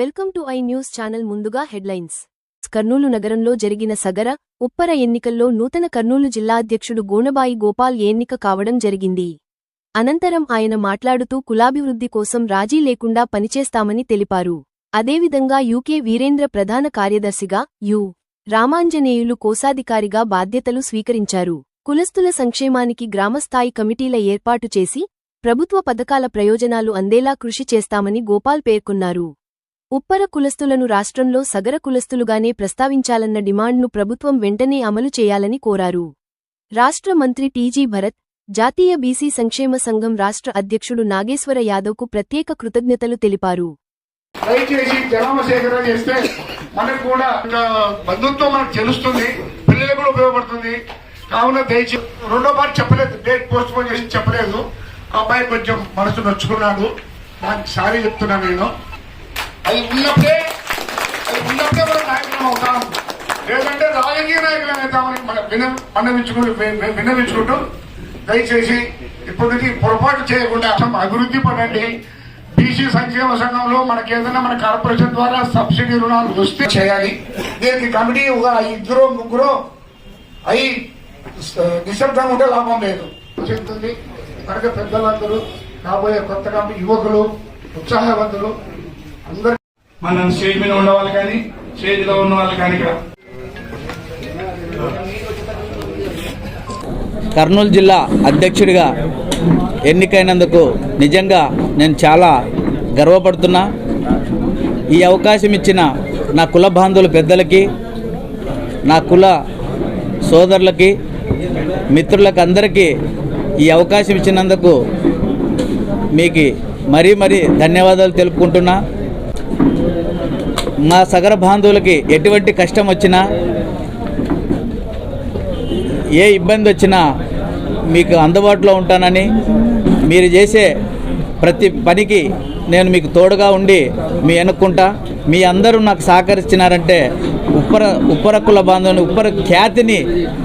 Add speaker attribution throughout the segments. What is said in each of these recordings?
Speaker 1: Welcome to I news channel ముందుగా headlines. Kurnool నగరంలో జరిగిన సగర ఉప్పర ఎన్నికల్లో నూతన కర్నూలు జిల్లా అధ్యక్షుడు గోనబాయి గోపాల్ ఎన్నిక కావడం జరిగింది. అనంతరం ఆయన మాట్లాడుతూ కులాభివృద్ధి కోసం రాజీ లేకుండా పనిచేస్తామని తెలిపారు. అదేవిధంగా యూకే వీరేంద్ర ప్రధాన కార్యదర్శిగా యు. రామాంజనేయులు కోశాధికారిగా బాధ్యతలు స్వీకరించారు. కులస్తుల సంక్షేమానికి గ్రామస్థాయి కమిటీల ఏర్పాటు చేసి ప్రభుత్వ పథకాల ప్రయోజనాలు అందేలా కృషి చేస్తామని గోపాల్ పేర్కొన్నారు. ఉప్పర కులస్తులను రాష్ట్రంలో సగర కులస్తులుగానే ప్రస్తావించాలన్న డిమాండ్ను ప్రభుత్వం వెంటనే అమలు చేయాలని కోరారు. రాష్ట్ర మంత్రి టీజీ భరత్ జాతీయ బీసీ సంక్షేమ సంఘం రాష్ట్ర అధ్యక్షుడు నాగేశ్వర యాదవ్కు ప్రత్యేక కృతజ్ఞతలు తెలిపారు.
Speaker 2: దయచేసి జనాభా సేకరణ చేస్తే మనకు కూడా బంధుత్వం మనకు తెలుస్తుంది పిల్లలకు కూడా ఉపయోగపడుతుంది. కావున దయచేసి రెండో పార్టీ చెప్పలేదు డేట్ పోస్ట్ పోన్ చేసి చెప్పలేదు. ఆ అబ్బాయి కొంచెం మనసు నొచ్చుకున్నాడు. దానికి సారీ చెప్తున్నాను నేను. అది ఉన్నప్పుడే అది ఉన్నప్పుడే మనం నాయకులం అవుతాం. లేదంటే రాజకీయ నాయకులం అవుతామని మనం విన విన్నవించుకుంటూ విన్నవించుకుంటూ దయచేసి ఇప్పటి నుంచి పొరపాటు చేయకుండా అభివృద్ధి పడండి. బీసీ సంక్షేమ సంఘంలో మనకి ఏదైనా మన కార్పొరేషన్ ద్వారా సబ్సిడీ రుణాలు వస్తే చేయాలి. దీనికి కమిటీ ఒక ఇద్దరు ముగ్గురు అయి నిశ్శబ్దంగా ఉంటే లాభం లేదు. చెప్తుంది. కనుక పెద్దలందరూ రాబోయే కొత్త కమిటీ యువకులు ఉత్సాహవంతులు అందరూ
Speaker 3: మనం స్టేజ్ మీద ఉన్న వాళ్ళు కానీ స్టేజ్లో ఉన్న వాళ్ళు కానీ ఇక్కడ.
Speaker 4: కర్నూలు జిల్లా అధ్యక్షుడిగా ఎన్నికైనందుకు నిజంగా నేను చాలా గర్వపడుతున్నా. ఈ అవకాశం ఇచ్చిన నా కుల బాంధవుల పెద్దలకి నా కుల సోదరులకి మిత్రులకు అందరికీ ఈ అవకాశం ఇచ్చినందుకు మీకు మరీ మరీ ధన్యవాదాలు తెలుపుకుంటున్నా. మా సగర బాంధవులకి ఎటువంటి కష్టం వచ్చినా ఏ ఇబ్బంది వచ్చినా మీకు అందుబాటులో ఉంటానని మీరు చేసే ప్రతి పనికి నేను మీకు తోడుగా ఉండి మీ ఎన్నుకుంటా. మీ అందరూ నాకు సహకరిస్తున్నారంటే ఉప్పర ఉప్పరక్కుల బాంధవుని ఉప్పర ఖ్యాతిని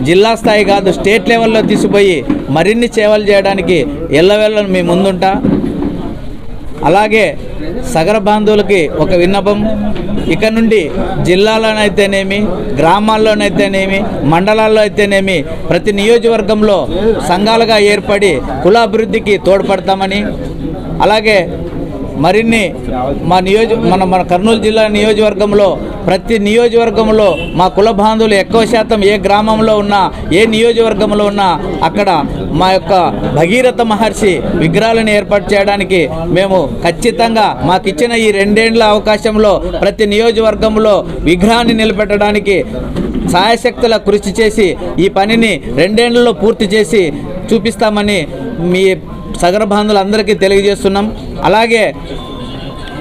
Speaker 4: జిల్లా స్థాయి కాదు స్టేట్ లెవెల్లో తీసుకుపోయి మరిన్ని సేవలు చేయడానికి ఎల్లవెల్ల మీ ముందుంటా. అలాగే సగర బాంధవులకి ఒక విన్నపం. ఇక నుండి జిల్లాలోనైతేనేమి గ్రామాల్లోనైతేనేమి మండలాల్లో అయితేనేమి ప్రతి నియోజకవర్గంలో సంఘాలుగా ఏర్పడి కులాభివృద్ధికి తోడ్పడతామని అలాగే మరిన్ని మా నియోజ మన మన కర్నూలు జిల్లా నియోజకవర్గంలో ప్రతి నియోజకవర్గంలో మా కుల బాంధవులు ఎక్కువ శాతం ఏ గ్రామంలో ఉన్నా ఏ నియోజకవర్గంలో ఉన్నా అక్కడ మా యొక్క భగీరథ మహర్షి విగ్రహాలను ఏర్పాటు చేయడానికి మేము ఖచ్చితంగా మాకు ఇచ్చిన ఈ రెండేండ్ల అవకాశంలో ప్రతి నియోజకవర్గంలో విగ్రహాన్ని నిలబెట్టడానికి సాయశక్తుల కృషి చేసి ఈ పనిని రెండేళ్ళలో పూర్తి చేసి చూపిస్తామని మీ సగర బాంధులందరికీ తెలియజేస్తున్నాం. అలాగే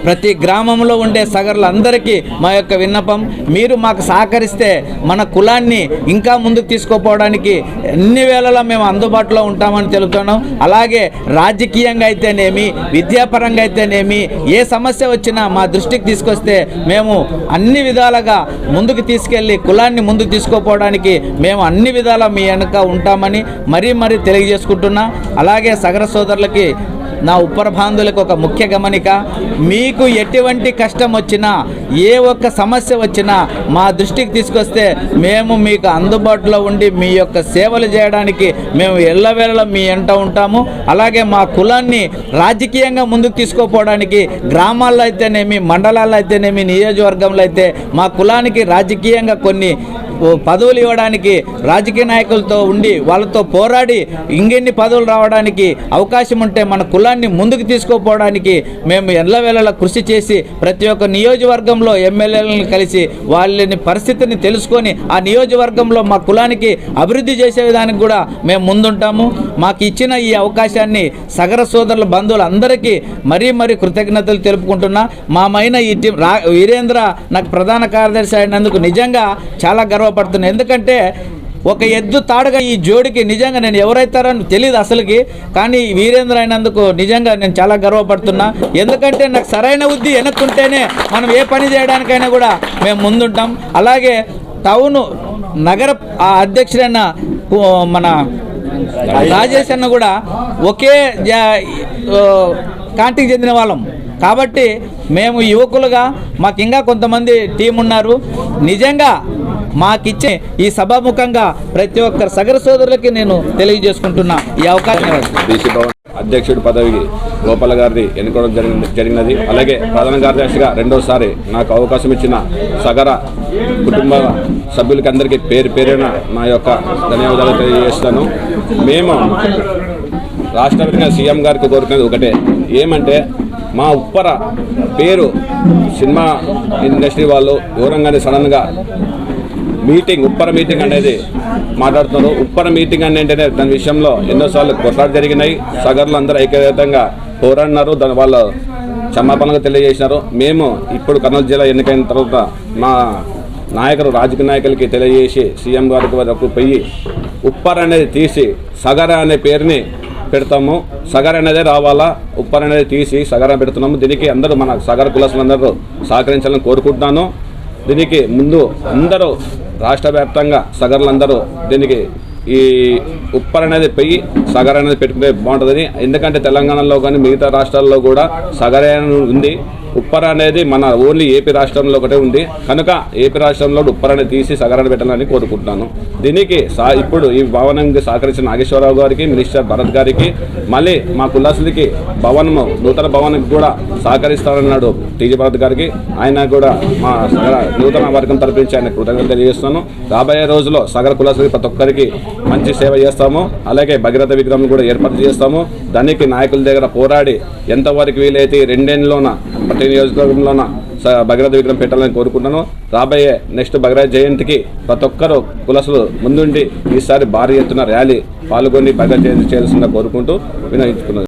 Speaker 4: ప్రతి గ్రామంలో ఉండే సగర్లందరికీ మా యొక్క విన్నపం మీరు మాకు సహకరిస్తే మన కులాన్ని ఇంకా ముందుకు తీసుకుపోవడానికి అన్ని వేళలా మేము అందుబాటులో ఉంటామని తెలుపుతున్నాం అలాగే రాజకీయంగా అయితేనేమి విద్యాపరంగా అయితేనేమి ఏ సమస్య వచ్చినా మా దృష్టికి తీసుకొస్తే మేము అన్ని విధాలుగా ముందుకు తీసుకెళ్ళి కులాన్ని ముందుకు తీసుకుపోవడానికి మేము అన్ని విధాలా మీ వెనుక ఉంటామని మరీ మరీ తెలియజేసుకుంటున్నా. అలాగే సగర సోదరులకి నా ఉప్పరభాంధులకు ఒక ముఖ్య గమనిక మీకు ఎటువంటి కష్టం వచ్చినా ఏ ఒక్క సమస్య వచ్చినా మా దృష్టికి తీసుకొస్తే మేము మీకు అందుబాటులో ఉండి మీ యొక్క సేవలు చేయడానికి మేము ఎల్లవేళ మీ ఎంట ఉంటాము. అలాగే మా కులాన్ని రాజకీయంగా ముందుకు తీసుకోపోవడానికి గ్రామాల్లో అయితేనేమి మండలాల్లో అయితేనేమి నియోజకవర్గంలో అయితే మా కులానికి రాజకీయంగా కొన్ని పదవులు ఇవ్వడానికి రాజకీయ నాయకులతో ఉండి వాళ్ళతో పోరాడి ఇంకెన్ని పదవులు రావడానికి అవకాశం ఉంటే మన కులాన్ని ముందుకు తీసుకుపోవడానికి మేము ఎల్లవేళలా కృషి చేసి ప్రతి ఒక్క నియోజకవర్గంలో ఎమ్మెల్యేలను కలిసి వాళ్ళని పరిస్థితిని తెలుసుకొని ఆ నియోజకవర్గంలో మా కులానికి అభివృద్ధి చేసే విధానికి కూడా మేము ముందుంటాము. మాకు ఇచ్చిన ఈ అవకాశాన్ని సగర సోదరుల బంధువులందరికీ మరీ మరీ కృతజ్ఞతలు తెలుపుకుంటున్నా. మామైన ఈ టీం రా వీరేంద్ర నాకు ప్రధాన కార్యదర్శి అయినందుకు నిజంగా చాలా గర్వపడుతున్నా ఎందుకంటే ఒక ఎద్దు తాడుగా ఈ జోడికి నిజంగా నేను ఎవరైతారో తెలియదు అసలుకి కానీ వీరేంద్ర అయినందుకు నిజంగా నేను చాలా గర్వపడుతున్నా. ఎందుకంటే నాకు సరైన బుద్ధి వెనక్కుంటేనే మనం ఏ పని చేయడానికైనా కూడా మేము ముందుంటాం. అలాగే టౌన్ నగర ఆ అధ్యక్షుడైన మన రాజేష్ అన్న కూడా ఒకే కాంటికి చెందిన వాళ్ళం. కాబట్టి మేము యువకులుగా మాకు ఇంకా కొంతమంది టీం ఉన్నారు నిజంగా మాకిచ్చే ఈ సభాముఖంగా ప్రతి ఒక్కరు సగర సోదరులకి నేను తెలియజేసుకుంటున్నా. ఈ అవకాశం ఇవ్వండి.
Speaker 5: అధ్యక్షుడి పదవికి గోపాల గారిని ఎన్నుకోవడం జరిగింది జరిగినది. అలాగే ప్రధాన కార్యదర్శిగా రెండోసారి నాకు అవకాశం ఇచ్చిన సగర కుటుంబ సభ్యులకి అందరికీ పేరు పేరున నా యొక్క ధన్యవాదాలు తెలియజేస్తాను మేము రాష్ట్ర సీఎం గారికి కోరుకునేది ఒకటే. ఏమంటే మా ఉప్పర పేరు సినిమా ఇండస్ట్రీ వాళ్ళు దూరంగానే సడన్గా మీటింగ్ ఉప్పర మీటింగ్ అనేది మాట్లాడుతున్నారు. ఉప్పర మీటింగ్ అని ఏంటంటే దాని విషయంలో ఎన్నోసార్లు కొట్లాట జరిగినాయి. సగర్లు అందరూ ఐక్యతంగా పోరాడినారు. దాని వాళ్ళు క్షమాపణగా తెలియజేసినారు. మేము ఇప్పుడు కర్నూలు జిల్లా ఎన్నికైన తర్వాత మా నాయకులు రాజకీయ నాయకులకి తెలియజేసి సీఎం గారికి వరకు పోయి ఉప్పర్ అనేది తీసి సగర అనే పేరుని పెడతాము. సగర అనేది రావాలా? ఉప్పర్ అనేది తీసి సగర పెడుతున్నాము. దీనికి అందరూ మన సగర కులసులందరూ సహకరించాలని కోరుకుంటున్నాను. దీనికి ముందు అందరూ రాష్ట్ర వ్యాప్తంగా సగర్లందరూ దీనికి ఈ ఉప్పర్ అనేది పోయి సగర్ అనేది పెట్టుకుంటే బాగుంటుందని. ఎందుకంటే తెలంగాణలో కానీ మిగతా రాష్ట్రాల్లో కూడా సగర్ ఉంది. ఉప్పర్ అనేది మన ఓన్లీ ఏపీ రాష్ట్రంలో ఒకటే ఉంది. కనుక ఏపీ రాష్ట్రంలో ఉప్పర్ అనేది తీసి సగరణ పెట్టాలని కోరుకుంటున్నాను. దీనికి సా ఇప్పుడు ఈ భవనానికి సహకరించిన నాగేశ్వరరావు గారికి మినిస్టర్ భరత్ గారికి మళ్ళీ మా కులాసులకి భవనము నూతన భవనానికి కూడా సహకరిస్తానన్నాడు టీజీ భరత్ గారికి. ఆయన కూడా మా సగర నూతన వర్గం తరపించి ఆయన కృతజ్ఞత తెలియజేస్తాను రాబోయే రోజుల్లో సగర కులాసులకి ప్రతి ఒక్కరికి మంచి సేవ చేస్తాము. అలాగే భగీరథ విగ్రహం కూడా ఏర్పాటు చేస్తాము. దానికి నాయకుల దగ్గర పోరాడి ఎంతవరకు వీలైతే రెండేళ్ళలోన ప్రతి నియోజకవర్గంలోన స- భగీరథ విగ్రహం పెట్టాలని కోరుకుంటున్నాను. రాబోయే నెక్స్ట్ భగీరథ జయంతికి ప్రతి ఒక్కరూ కులసులు ముందుండి ఈసారి భారీ ఎత్తున ర్యాలీ పాల్గొని భగీరథ జయంతి చేయాల్సిందిగా కోరుకుంటూ వినయించుకున్నాను